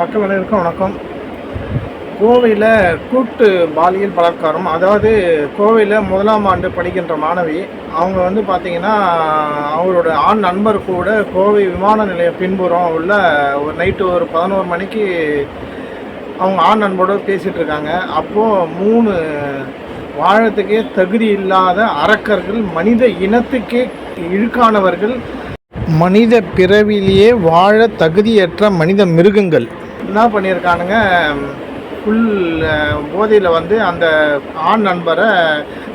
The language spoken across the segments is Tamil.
மக்கள் அனைவருக்கும் வணக்கம். கோவையில் கூட்டு பாலியல் பலாத்காரம் அதாவது கோவையில் முதலாம் ஆண்டு படிக்கின்ற மாணவி அவங்க வந்து பார்த்திங்கன்னா அவரோட ஆண் நண்பர் கூட கோவை விமான நிலையம் பின்புறம் உள்ள ஒரு நைட்டு ஒரு பதினோரு மணிக்கு அவங்க ஆண் நண்பரோட பேசிகிட்டு இருக்காங்க. அப்போது மூணு வாழத்துக்கே தகுதி இல்லாத அரக்கர்கள் மனித இனத்துக்கே இழுக்கானவர்கள் மனித பிறவிலேயே வாழ தகுதியற்ற மனித மிருகங்கள். என்ன பண்ணியிருக்கானுங்க? ஃபுல் போதையில் வந்து அந்த ஆண் நண்பரை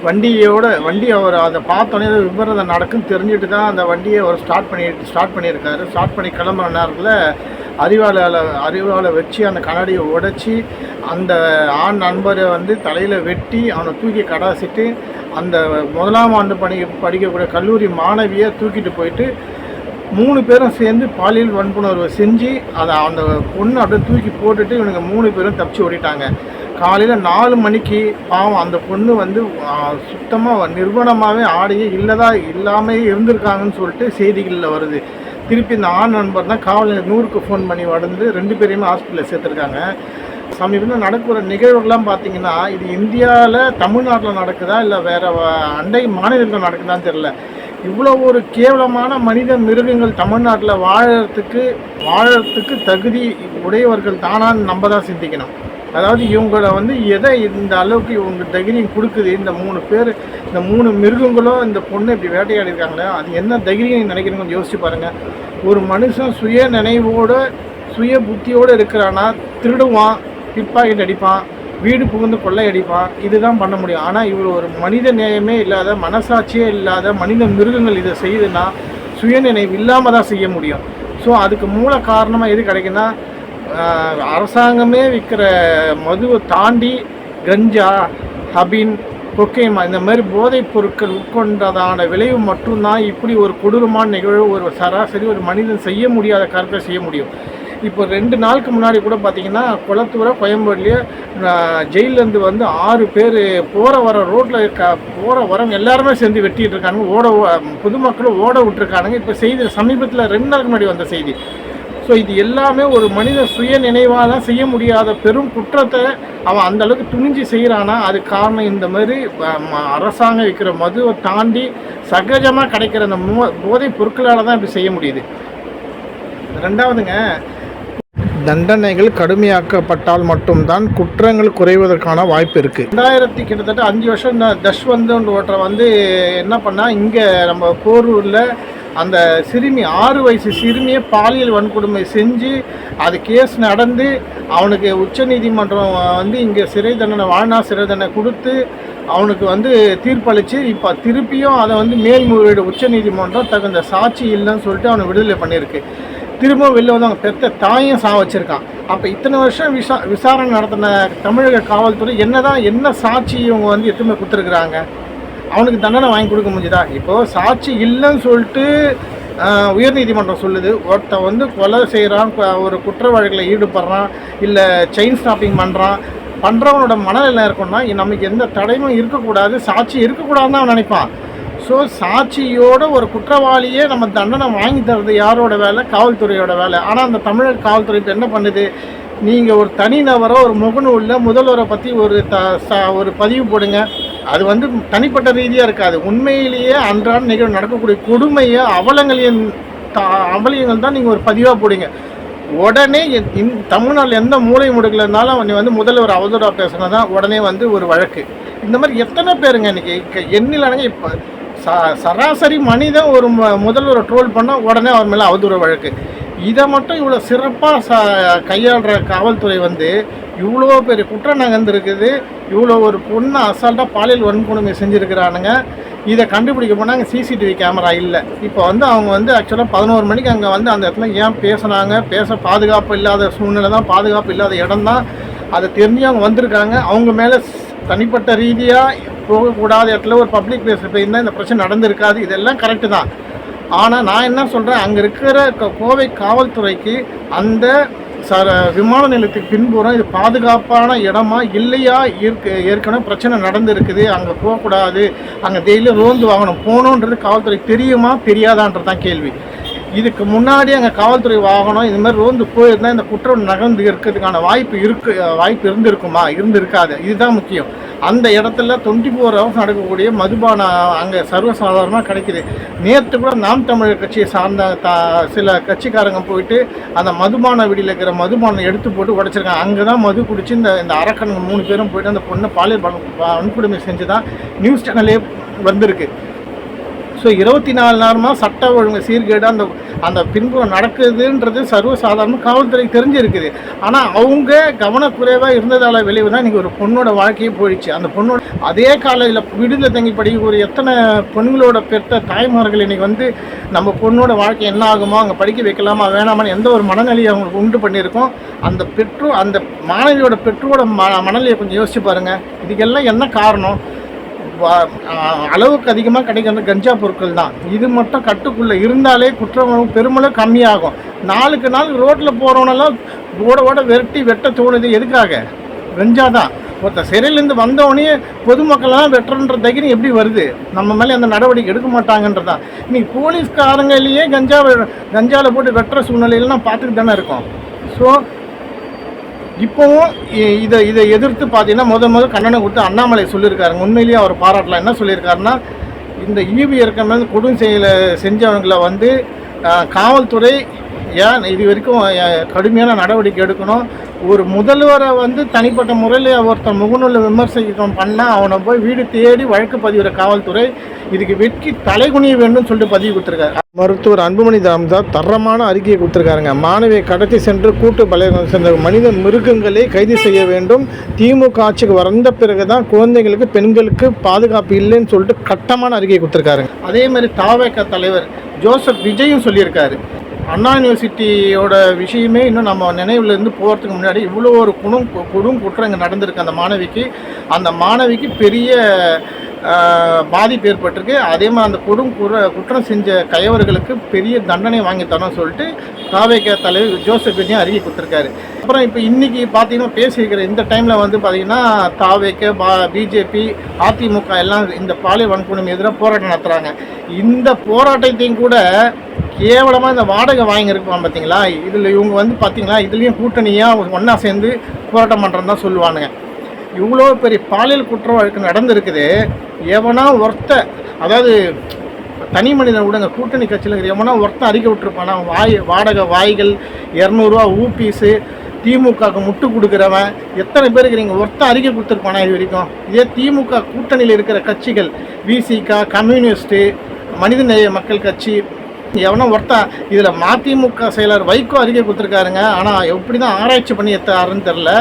வண்டியோட வண்டி அவர் அதை பார்த்தோன்னே ஏதோ விபரீதம் நடக்குன்னு தெரிஞ்சுட்டு தான் அந்த வண்டியை அவர் ஸ்டார்ட் பண்ணி ஸ்டார்ட் பண்ணியிருக்காரு. ஸ்டார்ட் பண்ணி கிளம்புற நேரத்தில் அறிவாளால் அறிவாளை வச்சு அந்த கண்ணாடியை உடைச்சி அந்த ஆண் நண்பரை வந்து தலையில் வெட்டி அவனை தூக்கி கடாசிட்டு அந்த முதலாம் ஆண்டு பணி படிக்கக்கூடிய கல்லூரி மாணவியை தூக்கிட்டு போயிட்டு மூணு பேரும் சேர்ந்து பாலியல் வன்புணர்வு செஞ்சு அதை அந்த பொண்ணு அப்படியே தூக்கி போட்டுட்டு இவனுங்க மூணு பேரும் தப்பிச்சு ஓடிட்டாங்க. காலையில் நாலு மணிக்கு பாவம் அந்த பொண்ணு வந்து சுத்தமாக நிர்வாணமாகவே ஆடையே இல்லதா இல்லாமல் இருந்திருக்காங்கன்னு சொல்லிட்டு செய்திகளில் வருது. திருப்பி இந்த ஆண் நண்பர் தான் காவல் நூறுக்கு ஃபோன் பண்ணி வடந்து ரெண்டு பேரையுமே ஹாஸ்பிட்டலில் சேர்த்துருக்காங்க. சமீபத்தில் நடக்கிற நிகழ்வுகள்லாம் பார்த்தீங்கன்னா இது இந்தியாவில் தமிழ்நாட்டில் நடக்குதா இல்லை வேறு அண்டை மாநிலத்தில் நடக்குதான்னு தெரில இவ்வளோ ஒரு கேவலமான மனித மிருகங்கள் தமிழ்நாட்டில் வாழறதுக்கு வாழறதுக்கு தகுதி உடையவர்கள் தானான்னு நம்ம தான் சிந்திக்கணும். அதாவது இவங்கள வந்து எதை இந்த அளவுக்கு இவங்க தைரியம் கொடுக்குது? இந்த மூணு பேர் இந்த மூணு மிருகங்களும் இந்த பொண்ணு இப்படி வேட்டையாடி இருக்காங்களே அது என்ன தைரியம் நினைக்கிறீங்கன்னு யோசிச்சு பாருங்கள் ஒரு மனுஷன் சுய நினைவோடு சுய புத்தியோடு இருக்கிறான்னா திருடுவான் பிட்பாக்கெட் அடிப்பான். வீடு புகுந்து கொள்ளையடிப்பான். இதுதான் பண்ண முடியும். ஆனால் இவர் ஒரு மனித நேயமே இல்லாத மனசாட்சியே இல்லாத மனித மிருகங்கள் இதை செய்யுதுன்னா சுயநினைவு இல்லாமல் தான் செய்ய முடியும். ஸோ அதுக்கு மூல காரணமாக எது கிடைக்குன்னா அரசாங்கமே விற்கிற மதுவை தாண்டி கஞ்சா ஹபின் கொக்கைமா இந்த மாதிரி போதைப் பொருட்கள் உட்கொண்டதான விளைவு மட்டும்தான் இப்படி ஒரு கொடூரமான நிகழ்வு ஒரு சராசரி ஒரு மனிதன் செய்ய முடியாத காரியத்தை செய்ய முடியும். இப்போ ரெண்டு நாளுக்கு முன்னாடி கூட பார்த்தீங்கன்னா குளத்தூர கோயம்பேடுலேயே ஜெயிலேருந்து வந்து ஆறு பேர் போகிற வர ரோட்டில் இருக்க போகிற வரம் எல்லாருமே சேர்ந்து வெட்டிட்டு இருக்காங்க ஓட பொதுமக்களும் ஓட விட்டுருக்கானுங்க. இப்போ செய்தி சமீபத்தில் ரெண்டு நாளுக்கு முன்னாடி வந்த செய்தி. ஸோ இது எல்லாமே ஒரு மனித சுய நினைவாக தான் செய்ய முடியாத பெரும் குற்றத்தை அவன் அந்த அளவுக்கு துணிஞ்சு செய்கிறானா அது காரணம் இந்த மாதிரி ம- அரசாங்கம் விற்கிற மதுவை தாண்டி சகஜமாக கிடைக்கிற அந்த மோ போதைப் பொருட்களால் தான் இப்படி செய்ய முடியுது. ரெண்டாவதுங்க தண்டனைகள் கடுமையாக்கப்பட்டால் மட்டும்தான் குற்றங்கள் குறைவதற்கான வாய்ப்பு இருக்குது ரெண்டாயிரத்தி கிட்டத்தட்ட அஞ்சு வருஷம் இந்த தஷ்வந்தன்ற ஓட்டரை வந்து என்ன பண்ணால் இங்கே நம்ம போரூரில் அந்த சிறுமி ஆறு வயசு சிறுமியை பாலியல் வன்கொடுமை செஞ்சு அது கேஸ் நடந்து அவனுக்கு உச்சநீதிமன்றம் வந்து இங்கே சிறை தண்டனை வாழ்நாள் சிறை தண்டனை கொடுத்து அவனுக்கு வந்து தீர்ப்பளித்து இப்போ திருப்பியும் அதை வந்து மேல்முறையீடு உச்சநீதிமன்றம் தகுந்த சாட்சி இல்லைன்னு சொல்லிட்டு அவனை விடுதலை பண்ணியிருக்கு. திரும்ப வெளில வந்து அவங்க பெத்த தாயும் சா வச்சுருக்கான். அப்போ இத்தனை வருஷம் விசா விசாரணை நடத்தின தமிழக காவல்துறை என்னதான் என்ன சாட்சி இவங்க வந்து எத்துமே கொடுத்துருக்குறாங்க? அவனுக்கு தண்டனை வாங்கி கொடுக்க முடிஞ்சுதா? இப்போது சாட்சி இல்லைன்னு சொல்லிட்டு உயர்நீதிமன்றம் சொல்லுது. ஒருத்தன் வந்து கொலை செய்கிறான் ஒரு குற்ற வழக்கில் ஈடுபடுறான் இல்லை செயின் ஸ்டாப்பிங் பண்ணுறான் பண்ணுறவனோட மனநிலை இருக்குன்னா நமக்கு எந்த தடையும் இருக்கக்கூடாது சாட்சி இருக்கக்கூடாதுன்னு தான் அவன் நினைப்பான். ஸோ சாட்சியோட ஒரு குற்றவாளியே நம்ம தண்டனை வாங்கி தர்றது யாரோட வேலை? காவல்துறையோட வேலை. ஆனால் அந்த தமிழர் காவல்துறை இப்போ என்ன பண்ணுது? நீங்கள் ஒரு தனிநபரோ ஒரு முகநூலில் முதல்வரை பற்றி ஒரு த ச- ஒரு பதிவு போடுங்க. அது வந்து தனிப்பட்ட ரீதியாக இருக்காது. உண்மையிலேயே அன்றாட நிகழ்வு நடக்கக்கூடிய கொடுமையை அவலங்களையும் த அவலியங்கள் தான் நீங்கள் ஒரு பதிவாக போடுங்க. உடனே இந் தமிழ்நாட்டில் எந்த மூளை முடுக்கில் இருந்தாலும் நீ வந்து முதல்வர் அவதூறாக பேசுனா தான் உடனே வந்து ஒரு வழக்கு. இந்த மாதிரி எத்தனை பேருங்க இன்னைக்கு? எண்ணிலானங்க இப்போ சராசரி மனிதன் ஒரு முதல் முதல்வரை ட்ரோல் பண்ணால் உடனே அவர் மேலே அவதூற வழக்கு. இதை மட்டும் இவ்வளோ சிறப்பாக ச கையாளுற காவல்துறை வந்து இவ்வளோ பெரிய குற்றம் நகர்ந்துருக்குது இவ்வளோ ஒரு பொண்ணு அசால்ட்டாக பாலியல் வன்கொடுமை செஞ்சுருக்கிறானுங்க. இதை கண்டுபிடிக்க போனாங்க சிசிடிவி கேமரா இல்லை. இப்போ வந்து அவங்க வந்து ஆக்சுவலாக பதினோரு மணிக்கு அங்கே வந்து அந்த இடத்துல ஏன் பேசுனாங்க? பேச பாதுகாப்பு இல்லாத சூழ்நிலை தான். பாதுகாப்பு இல்லாத இடம் தான். அதை தெரிஞ்சு அவங்க வந்திருக்காங்க. அவங்க மேலே தனிப்பட்ட ரீதியாக போகக்கூடாத இடத்துல ஒரு பப்ளிக் பிளேஸில் போயிருந்தால் இந்த பிரச்சனை நடந்திருக்காது. இதெல்லாம் கரெக்டு தான். ஆனால் நான் என்ன சொல்கிறேன் அங்கே இருக்கிற க- கோவை காவல்துறைக்கு அந்த ச விமான நிலையத்துக்கு பின்புறம் இது பாதுகாப்பான இடமா இல்லையா? இருக்கு ஏற்கனவே பிரச்சனை நடந்திருக்குது. அங்கே போகக்கூடாது. அங்கே டெய்லியும் ரோந்து வாங்கணும். போகணுன்றது காவல்துறைக்கு தெரியுமா? தெரியாதான்றது தான் கேள்வி. இதுக்கு முன்னாடி அங்கே காவல்துறை வாகனம் இந்த மாதிரி ரோந்து போயிருந்தால் இந்த குற்றம் நகர்ந்து இருக்கிறதுக்கான வாய்ப்பு இருக்கு வாய்ப்பு இருந்திருக்குமா? இருந்திருக்காது. இதுதான் முக்கியம். அந்த இடத்துல டுவெண்ட்டி ஃபோர் ஹவர்ஸ் நடக்கக்கூடிய மதுபானம் அங்கே சர்வசாதாரணமாக கிடைக்குது. நேற்று கூட நாம் தமிழர் கட்சியை சார்ந்த த சில கட்சிக்காரங்க போயிட்டு அந்த மதுபான விடியில் இருக்கிற மதுபானம் எடுத்து போட்டு உடைச்சிருக்காங்க. அங்கே தான் மது குடிச்சு இந்த இந்த அரக்கனுங்க மூணு பேரும் போயிட்டு அந்த பொண்ணை பாலியல் வன்கொடுமை செஞ்சு தான் நியூஸ் சேனலே வந்திருக்கு. ஸோ இருபத்தி நாலு நேரமாக சட்ட ஒழுங்கு சீர்கேடு அந்த அந்த பின்புறம் நடக்குதுன்றது சர்வசாதாரண காவல்துறை தெரிஞ்சிருக்குது. ஆனால் அவங்க கவனக்குறைவாக இருந்ததால் விளைவு தான் இன்றைக்கி ஒரு பொண்ணோட வாழ்க்கையே போயிடுச்சு. அந்த பொண்ணோட அதே காலையில் விடுதலை தங்கி படிக்கக்கூடிய எத்தனை பெண்களோட பெற்ற தாய்மார்கள் இன்றைக்கி வந்து நம்ம பொண்ணோட வாழ்க்கை என்ன ஆகுமோ அங்கே படிக்க வைக்கலாமா வேணாமான்னு எந்த ஒரு மனநிலையை அவங்களுக்கு உண்டு பண்ணியிருக்கோம். அந்த பெற்றோர் அந்த மாணவியோட பெற்றோட ம மனநிலையை கொஞ்சம் யோசிச்சு பாருங்கள் இதுக்கெல்லாம் என்ன காரணம்? அளவுக்கு அதிகமாக கிடைக்கிறது கஞ்சா பொருட்கள் தான். இது மட்டும் கட்டுக்குள்ளே இருந்தாலே குற்றம் பெருமளவு கம்மியாகும். நாளுக்கு நாள் ரோட்டில் போகிறவனெல்லாம் ஓட ஓட வெட்டி வெட்ட தோணுது. எதுக்காக? கஞ்சா தான். ஒருத்தர் சிறையிலேருந்து வந்தவொடனே பொதுமக்கள்லாம் வெட்டுறன்ற தைரியம் எப்படி வருது? நம்ம மேலே அந்த நடவடிக்கை எடுக்க மாட்டாங்கன்றதான் இன்னைக்கு போலீஸ்காரங்களையே கஞ்சா கஞ்சாவில் போட்டு வெட்டுற சூழ்நிலையெல்லாம் பார்த்துட்டு தானே இருக்கோம். ஸோ இப்போவும் இதை இதை எதிர்த்து பார்த்தீங்கன்னா முத முதல் கண்டனம் கொடுத்து அண்ணாமலை சொல்லியிருக்காருங்க உண்மையிலேயே அவர் பாராட்டலாம் என்ன சொல்லியிருக்காருன்னா இந்த ஈவி இறக்கம் வந்து கொடும் செயலை செஞ்சவங்களை வந்து காவல்துறை ஏன் இது வரைக்கும் கடுமையான நடவடிக்கை எடுக்கணும்? ஒரு முதல்வரை வந்து தனிப்பட்ட முறையில் ஒருத்தன் முகநூலில் விமர்சிக்கம் பண்ணால் அவனை போய் வீடு தேடி வழக்கு பதிவுற காவல்துறை இதுக்கு வெட்கி தலைகுனிய வேண்டும் சொல்லிட்டு பதிவு கொடுத்துருக்காரு. மருத்துவர் அன்புமணி தாம்தாஸ் தரமான அறிக்கையை கொடுத்துருக்காருங்க. மாணவியை கடத்தி சென்று கூட்டு பலகம் சென்ற மனித மிருகங்களை கைது செய்ய வேண்டும். திமுக ஆட்சிக்கு வந்த பிறகு தான் குழந்தைகளுக்கு பெண்களுக்கு பாதுகாப்பு இல்லைன்னு சொல்லிட்டு கட்டமான அறிக்கையை கொடுத்துருக்காருங்க. அதே மாதிரி தாவேக தலைவர் ஜோசப் விஜயும் சொல்லியிருக்காரு. அண்ணா யூனிவர்சிட்டியோட விஷயமே இன்னும் நம்ம நினைவுல இருந்து போகிறதுக்கு முன்னாடி இவ்வளோ ஒரு குணம் கொடும் குற்றம் இங்கே நடந்திருக்கு அந்த மாணவிக்கு. அந்த மாணவிக்கு பெரிய பாதிப்பு ஏற்பட்டிருக்கு. அதே மாதிரி அந்த கொடும் குற குற்றம் செஞ்ச கயவர்களுக்கு பெரிய தண்டனை வாங்கி தரோம்னு சொல்லிட்டு தாவேக தலைவர் ஜோசப் விஜயம் அறிக்கை கொடுத்துருக்காரு. அப்புறம் இப்போ இன்றைக்கி பார்த்தீங்கன்னா பேசியிருக்கிற இந்த டைமில் வந்து பார்த்தீங்கன்னா தாவேக்க பா பிஜேபி அதிமுக எல்லாம் இந்த பாலியல் வன்கொடுமை எதிராக போராட்டம் நடத்துகிறாங்க இந்த போராட்டத்தையும் கூட கேவலமாக இந்த வாடகை வாங்கியிருக்கலாம் பார்த்தீங்களா இதில் இவங்க வந்து பார்த்தீங்களா இதுலேயும் கூட்டணியாக ஒன்றா சேர்ந்து போராட்டம் பண்ணுறன்னு தான் சொல்லுவானுங்க. இவ்வளோ பெரிய பாலியல் குற்ற வழக்கு நடந்திருக்குது. எவனா ஒருத்த அதாவது தனி மனிதன் விடுங்க கூட்டணி கட்சியில் இருக்கிற எவனா ஒருத்தன் அறிக்கை விட்டுருப்பானா? வாய் வாடகை வாய்கள் இரநூறுவா ஊபீஸு திமுகவுக்கு முட்டு கொடுக்குறவன் எத்தனை பேர் இருக்கிறீங்க ஒருத்தன் அறிக்கை கொடுத்துருப்பானா இது வரைக்கும்? இதே திமுக கூட்டணியில் இருக்கிற கட்சிகள் விசிகா கம்யூனிஸ்ட்டு மனிதநேய மக்கள் கட்சி எவனோ ஒருத்தன் இதில் மதிமுக செயலர் வைகோ அறிக்கை கொடுத்துருக்காருங்க. ஆனால் எப்படி தான் ஆராய்ச்சி பண்ணி எத்தாருன்னு தெரில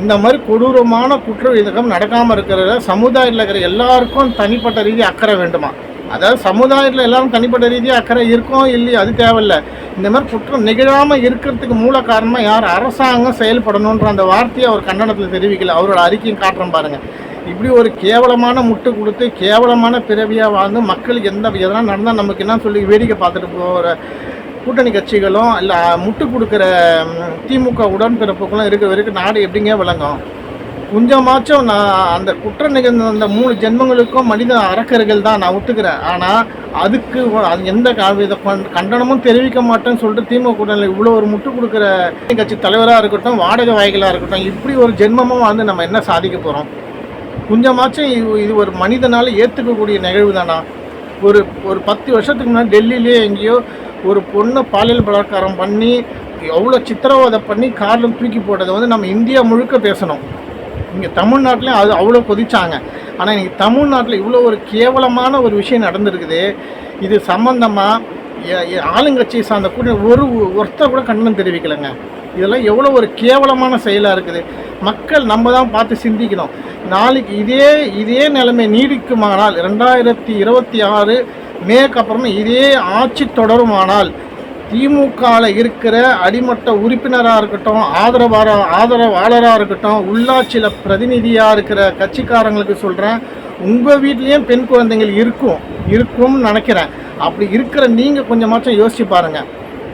இந்த மாதிரி கொடூரமான குற்ற விதகம் நடக்காமல் இருக்கிற சமுதாயத்தில் இருக்கிற எல்லாருக்கும் தனிப்பட்ட ரீதி அக்கறை வேண்டுமா? அதாவது சமுதாயத்தில் எல்லாரும் தனிப்பட்ட ரீதியாக அக்கறை இருக்கும் இல்லையோ அது தேவையில்லை. இந்த மாதிரி குற்றம் நிகழாமல் இருக்கிறதுக்கு மூல காரணமாக யார் அரசாங்கம் செயல்படணுன்ற அந்த வார்த்தையை அவர் கண்டனத்தில் தெரிவிக்கல. அவரோட அறிக்கையும் காட்டுறோம் பாருங்கள் இப்படி ஒரு கேவலமான முட்டு கொடுத்து கேவலமான பிறவியாக வாழ்ந்து மக்களுக்கு எந்த எதனால் நடந்தால் நமக்கு என்ன சொல்லி வேடிக்கை பார்த்துட்டு போகிற கூட்டணி கட்சிகளும் இல்லை முட்டு கொடுக்குற திமுக உடன்பிறப்புகளும் இருக்க வரைக்கும் நாடு எப்படிங்க விளங்கும்? கொஞ்சமாச்சும் நான் அந்த குற்ற நிகழ்ந்த அந்த மூணு ஜென்மங்களுக்கும் மனித அரக்கர்கள் தான் நான் ஒத்துக்கிறேன். ஆனால் அதுக்கு அது எந்த வித கண்டனமும் தெரிவிக்க மாட்டேன்னு சொல்லிட்டு திமுக கூட்டணியில் இவ்வளோ ஒரு முட்டு கொடுக்குற கட்சி தலைவராக இருக்கட்டும் வாடகை வாய்களாக இருக்கட்டும் இப்படி ஒரு ஜென்மமும் வந்து நம்ம என்ன சாதிக்க போகிறோம் கொஞ்சமாச்சும் இது ஒரு மனிதனால் ஏற்றுக்கக்கூடிய நிகழ்வு தானா ஒரு ஒரு பத்து வருஷத்துக்கு முன்னாடி டெல்லியிலே எங்கேயோ ஒரு பொண்ணை பாலியல் பலாத்காரம் பண்ணி எவ்வளோ சித்திரவதை பண்ணி காரில் தூக்கி போட்டதை வந்து நம்ம இந்தியா முழுக்க பேசணும். இங்கே தமிழ்நாட்டிலையும் அது அவ்வளோ கொதிச்சாங்க. ஆனால் இன்றைக்கி தமிழ்நாட்டில் இவ்வளோ ஒரு கேவலமான ஒரு விஷயம் நடந்திருக்குது. இது சம்மந்தமாக ஆளுங்கட்சியை சார்ந்த கூட ஒரு ஒருத்தர் கூட கண்டனம் தெரிவிக்கலைங்க. இதெல்லாம் எவ்வளோ ஒரு கேவலமான செயலாக இருக்குது. மக்கள் நம்ம தான் பார்த்து சிந்திக்கணும். நாளைக்கு இதே இதே நிலைமை நீடிக்குமானால் ரெண்டாயிரத்தி இருபத்தி ஆறு மேக்கு அப்புறமா இதே ஆட்சி தொடருமானால் திமுகவில் இருக்கிற அடிமட்ட உறுப்பினராக இருக்கட்டும் ஆதரவார ஆதரவாளராக இருக்கட்டும் உள்ளாட்சியில் பிரதிநிதியாக இருக்கிற கட்சிக்காரங்களுக்கு சொல்கிறேன் உங்கள் வீட்லேயும் பெண் குழந்தைகள் இருக்கும் இருக்கும்னு நினைக்கிறேன். அப்படி இருக்கிற நீங்கள் கொஞ்சமாச்சும் யோசிச்சு பாருங்கள்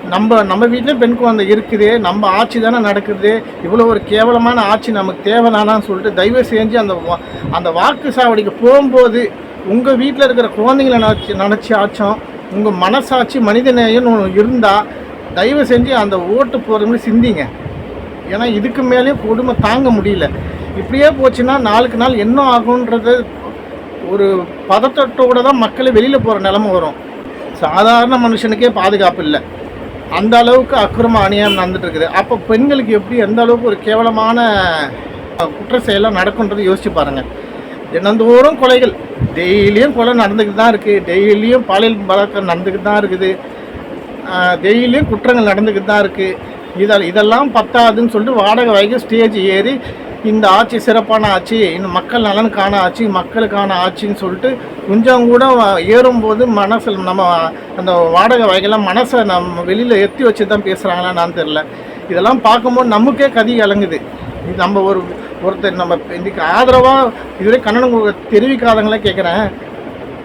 நம்ம நம்ம வீட்லேயும் பெண் குழந்தை இருக்குது நம்ம ஆட்சி தானே நடக்குது இவ்வளோ ஒரு கேவலமான ஆட்சி நமக்கு தேவைதானான்னு சொல்லிட்டு தயவு செஞ்சு அந்த வா- அந்த வாக்கு சாவடிக்கு போகும்போது உங்கள் வீட்டில் இருக்கிற குழந்தைங்களை நினச்சி நினச்சி ஆச்சும். உங்கள் மனசாட்சி மனிதநேயம் இருந்தால் தயவு செஞ்சு அந்த ஓட்டு போகிறவங்களும் சிந்திங்க. ஏன்னா இதுக்கு மேலேயும் கொடுமை தாங்க முடியல. இப்படியே போச்சுன்னா நாளுக்கு நாள் என்ன ஆகுன்றது ஒரு பதத்தட்டோட தான் மக்களை வெளியில் போகிற நிலமை வரும். சாதாரண மனுஷனுக்கே பாதுகாப்பு இல்லை. அந்த அளவுக்கு அக்கிரம அநியாயம் நடந்துட்டு இருக்குது அப்போ பெண்களுக்கு எப்படி எந்த அளவுக்கு ஒரு கேவலமான குற்ற செயலாம் நடக்குன்றது யோசிச்சு பாருங்க. தினந்தோறும் கொலைகள். டெய்லியும் கொலை நடந்துக்கிட்டு தான் இருக்குது டெய்லியும் பாலியல் பலாத்காரம் நடந்துக்கிட்டு தான் இருக்குது. டெய்லியும் குற்றங்கள் நடந்துக்கிட்டு தான் இருக்குது இதில் இதெல்லாம் பத்தாதுன்னு சொல்லிட்டு வாடகை வாங்கி ஸ்டேஜ் ஏறி இந்த ஆட்சி சிறப்பான ஆட்சி இந்த மக்கள் நலனுக்கான ஆட்சி மக்களுக்கான ஆட்சின்னு சொல்லிட்டு கொஞ்சம் கூட ஏறும்போது மனசில் நம்ம அந்த வாடகை வகையெல்லாம் மனசை நம்ம வெளியில் எத்தி வச்சு தான் பேசுகிறாங்களா நான் தெரில இதெல்லாம் பார்க்கும்போது நமக்கே கதி கலங்குது இது நம்ம ஒரு ஒருத்தர் நம்ம இதுக்கு ஆதரவாக இதுவரை கண்ணனுக்கு தெரிவிக்காதங்களே கேட்குறேன்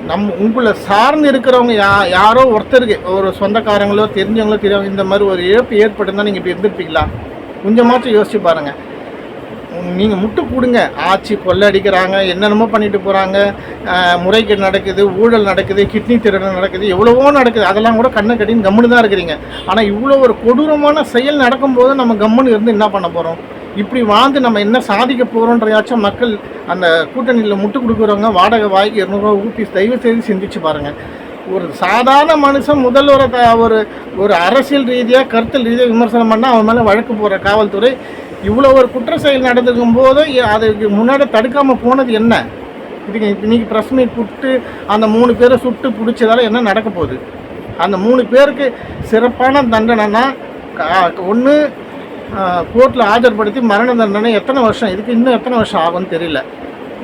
நம் உங்களை சார்ந்து இருக்கிறவங்க யா யாரோ ஒருத்தருக்கு ஒரு சொந்தக்காரங்களோ தெரிஞ்சவங்களோ தெரியாம இந்த மாதிரி ஒரு இழப்பு ஏற்பட்டுருந்தால் நீங்கள் இப்போ இருந்திருப்பீங்களா கொஞ்சமாச்சும் யோசிச்சு பாருங்கள் நீங்கள் முட்டு கொடுங்க ஆட்சி கொள்ளடிக்கிறாங்க என்னென்னமோ பண்ணிட்டு போகிறாங்க முறைகேடு நடக்குது ஊழல் நடக்குது கிட்னி திருடல் நடக்குது எவ்வளவோ நடக்குது. அதெல்லாம் கூட கண்ணை கட்டின்னு கம்முன்னு தான் இருக்கிறீங்க. ஆனால் இவ்வளோ ஒரு கொடூரமான செயல் நடக்கும்போது நம்ம கம்முன்னு இருந்து என்ன பண்ண போகிறோம் இப்படி வாழ்ந்து நம்ம என்ன சாதிக்க போகிறோன்றயாச்சும் மக்கள் அந்த கூட்டணியில் முட்டு கொடுக்குறவங்க வாடகை வாங்கி இரநூறுவா ஊற்றி தயவு செய்து சிந்திச்சு பாருங்கள் ஒரு சாதாரண மனுஷன் முதல்வரை த- ஒரு ஒரு அரசியல் ரீதியாக கருத்தல் ரீதியாக விமர்சனம் பண்ணால் அவன் மேலே வழக்கு போகிற காவல்துறை இவ்வளோ ஒரு குற்ற செயல் நடந்திருக்கும் போது அதுக்கு முன்னாடி தடுக்காமல் போனது என்ன? இதுக்கு இன்றைக்கி ப்ரெஸ் மீட் கூப்பிட்டு அந்த மூணு பேரை சுட்டு பிடிச்சதால என்ன நடக்க போகுது? அந்த மூணு பேருக்கு சிறப்பான தண்டனைனா ஒன்று கோர்ட்டில் ஆஜர்படுத்தி மரண தண்டனை எத்தனை வருஷம் இதுக்கு இன்னும் எத்தனை வருஷம் ஆகும்னு தெரியல.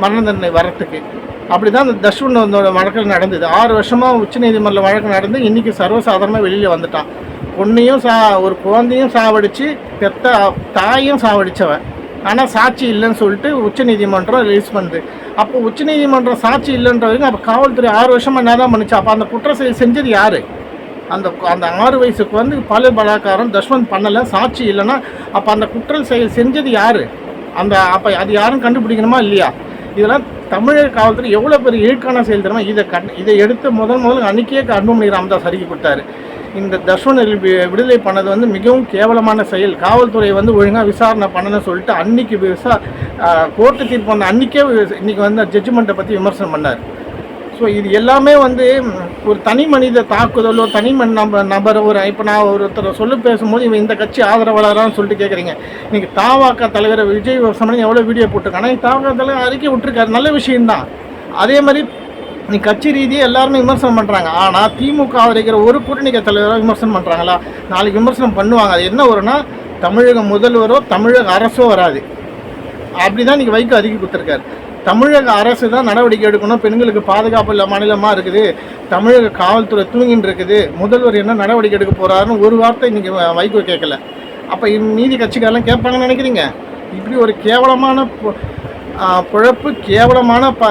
மரண தண்டனை வரத்துக்கு அப்படி தான் அந்த தஷ்வன் வழக்கில் நடந்தது. ஆறு வருஷமாக உச்சநீதிமன்ற வழக்கு நடந்து இன்றைக்கி சர்வசாதாரணமாக வெளியில் வந்துட்டான். பொண்ணையும் சா ஒரு குழந்தையும் சாவடிச்சு பெத்த தாயும் சாவடிச்சவன். ஆனால் சாட்சி இல்லைன்னு சொல்லிட்டு உச்சநீதிமன்றம் ரிலீஸ் பண்ணுது. அப்போ உச்சநீதிமன்றம் சாட்சி இல்லைன்ற அப்போ காவல்துறை ஆறு வருஷமாக என்ன தான் பண்ணுச்சு? அப்போ அந்த குற்ற செயல் செஞ்சது யார்? அந்த அந்த ஆறு வயசுக்கு வந்து பாலியல் பலாக்காரம் தஷ்வந்த் பண்ணலை சாட்சி இல்லைன்னா அப்போ அந்த குற்றம் செயல் செஞ்சது யார்? அந்த அப்போ அது யாரும் கண்டுபிடிக்கணுமா இல்லையா? இதெல்லாம் தமிழக காவல்துறை எவ்வளோ பெரிய இழுக்கான செயல் தெரியுமா? இதை கண் இதை எடுத்து முதல் முதல் அன்றைக்கே அன்புமணி ராமதாஸ் அறிக்கை கொடுத்தாரு. இந்த தர்ஷனை விடுதலை பண்ணது வந்து மிகவும் கேவலமான செயல். காவல்துறை வந்து ஒழுங்காக விசாரணை பண்ணணும்னு சொல்லிட்டு அன்னைக்கு விசா கோர்ட்டு தீர்ப்பு பண்ண அன்றைக்கே இன்னைக்கு வந்து ஜட்ஜ்மெண்ட்டை பற்றி விமர்சனம் பண்ணார். ஸோ இது எல்லாமே வந்து ஒரு தனி மனித தாக்குதலோ தனி மண் நப நபர் ஒரு இப்போ நான் ஒருத்தர் சொல்லி பேசும்போது இவன் இந்த கட்சி ஆதரவாளரான்னு சொல்லிட்டு கேட்குறீங்க இன்னைக்கு தாவாக்க தலைவர் விஜய் சமணன் எவ்வளோ வீடியோ போட்டிருக்காங்க ஆனால் தாவாக்க தலைவர் அறிக்கை விட்டுருக்காரு. நல்ல விஷயம்தான். அதே மாதிரி நீ கட்சி ரீதியாக எல்லாருமே விமர்சனம் பண்ணுறாங்க ஆனால் திமுக ஆதரிக்கிற ஒரு கூட்டணி தலைவராக விமர்சனம் பண்ணுறாங்களா நாளைக்கு விமர்சனம் பண்ணுவாங்க. அது என்ன வரும்னா தமிழக முதல்வரோ தமிழக அரசோ வராது. அப்படி தான் இன்றைக்கி வைகோ அறிக்கை கொடுத்துருக்காரு. தமிழக அரசு தான் நடவடிக்கை எடுக்கணும். பெண்களுக்கு பாதுகாப்பு இல்லை மாநிலமாக இருக்குது. தமிழக காவல்துறை தூங்கின்னு இருக்குது. முதல்வர் என்ன நடவடிக்கை எடுக்க போகிறாருன்னு ஒரு வார்த்தை இன்றைக்கி வைகோ கேட்கல. அப்போ மீதி கட்சிக்காரெல்லாம் கேட்பாங்கன்னு நினைக்கிறீங்க? இப்படி ஒரு கேவலமான பிழப்பு கேவலமான ப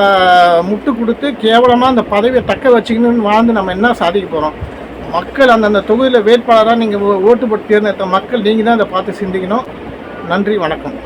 முட்டு கொடுத்து கேவலமாக அந்த பதவியை தக்க வச்சுக்கணும்னு வாழ்ந்து நம்ம என்ன சாதிக்க போகிறோம் மக்கள் அந்தந்த தொகுதியில் வேட்பாளராக நீங்கள் ஓட்டு போட்டு தேர்ந்தெடுத்த மக்கள் நீங்கள் தான் அதை பார்த்து சிந்திக்கணும். நன்றி வணக்கம்.